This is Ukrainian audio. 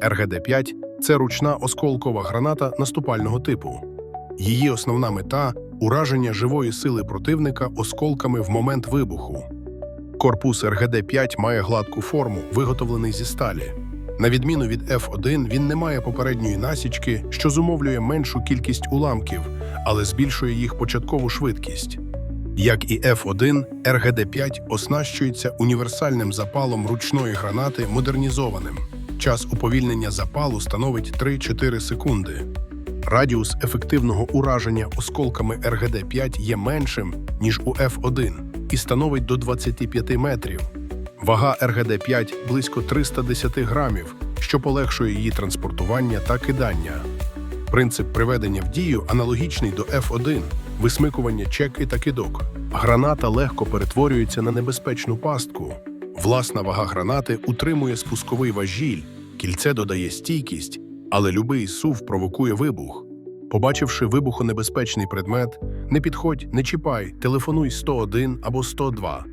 РГД-5 це ручна осколкова граната наступального типу. Її основна мета ураження живої сили противника осколками в момент вибуху. Корпус РГД-5 має гладку форму, виготовлений зі сталі. На відміну від F1, він не має попередньої насічки, що зумовлює меншу кількість уламків, але збільшує їх початкову швидкість. Як і F1, РГД-5 оснащується універсальним запалом ручної гранати модернізованим. Час уповільнення запалу становить 3-4 секунди. Радіус ефективного ураження осколками РГД-5 є меншим, ніж у F1 і становить до 25 метрів. Вага РГД-5 близько 310 грамів, що полегшує її транспортування та кидання. Принцип приведення в дію аналогічний до F1 – висмикування чеки та кидок. Граната легко перетворюється на небезпечну пастку. Власна вага гранати утримує спусковий важіль, кільце додає стійкість, але любий сув провокує вибух. Побачивши вибухонебезпечний предмет, не підходь, не чіпай, телефонуй 101 або 102.